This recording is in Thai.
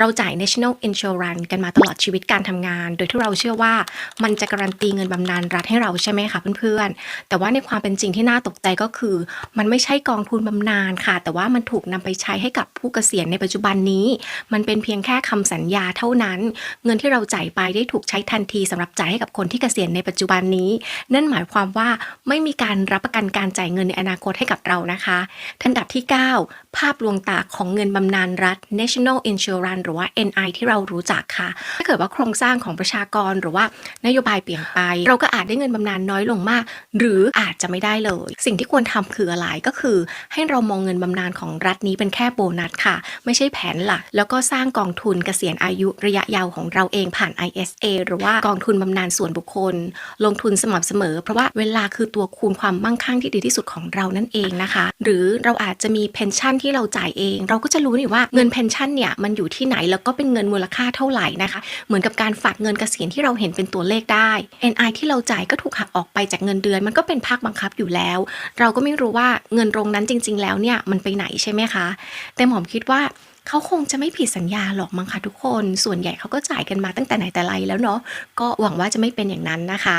เราจ่าย National Insurance กันมาตลอดชีวิตการทำงาน โดยที่เราเชื่อว่ามันจะการันตีเงินบำนาญรัฐให้เราใช่ไหมคะเพื่อนๆ แต่ว่าในความเป็นจริงที่น่าตกใจก็คือ มันไม่ใช่กองทุนบำนาญค่ะ แต่ว่ามันถูกนำไปใช้ให้กับผู้เกษียณในปัจจุบันนี้ มันเป็นเพียงแค่คำสัญญาเท่านั้น เงินที่เราจ่ายไปได้ถูกใช้ทันทีสำหรับจ่ายให้กับคนที่เกษียณในปัจจุบันนี้ นั่นหมายความว่าไม่มีการรับประกันการจ่ายเงินในอนาคตให้กับเรานะคะอันดับที่ 9 ภาพลวงตาของเงินบำนาญรัฐ National Insurance รือว่า NI ที่เรารู้จักค่ะ ถ้าเกิดว่าโครงสร้างของประชากรหรือว่านโยบายเปลี่ยนไป เราก็อาจได้เงินบำนาญน้อยลงมาก หรืออาจจะไม่ได้เลย สิ่งที่ควรทำคืออะไรก็คือ ให้เรามองเงินบำนาญของรัฐนี้เป็นแค่โบนัสค่ะ ไม่ใช่แผนหลัก แล้วก็สร้างกองทุนเกษียณอายุระยะยาวของเราเองผ่าน ISA หรือว่ากองทุนบำนาญส่วนบุคคล ลงทุนสม่ำเสมอ เพราะว่าเวลาคือตัวคูณความมั่งคั่งที่ดีที่สุดของเรานั่นเองนะคะ หรือเราอาจจะมีเพนชั่นที่เราจ่ายเอง เราก็จะรู้นี่ว่าเงินเพนชั่นเนี่ยมันอยู่ที่ไหนแล้วก็เป็นเงินมูลค่าเท่าไหร่นะคะ เหมือนกับการฝากเงินเกษียณที่เราเห็นเป็นตัวเลขได้ NI ที่เราจ่ายก็ถูกหักออกไปจากเงินเดือน มันก็เป็นภาคบังคับอยู่แล้ว เราก็ไม่รู้ว่าเงินตรงนั้นจริง ๆ แล้วเนี่ยมันไปไหนใช่ไหมคะ แต่หมอมคิดว่าเขาคงจะไม่ผิดสัญญาหรอกมั้งคะทุกคน ส่วนใหญ่เขาก็จ่ายกันมาตั้งแต่ไหนแต่ไรแล้วเนาะ ก็หวังว่าจะไม่เป็นอย่างนั้นนะคะ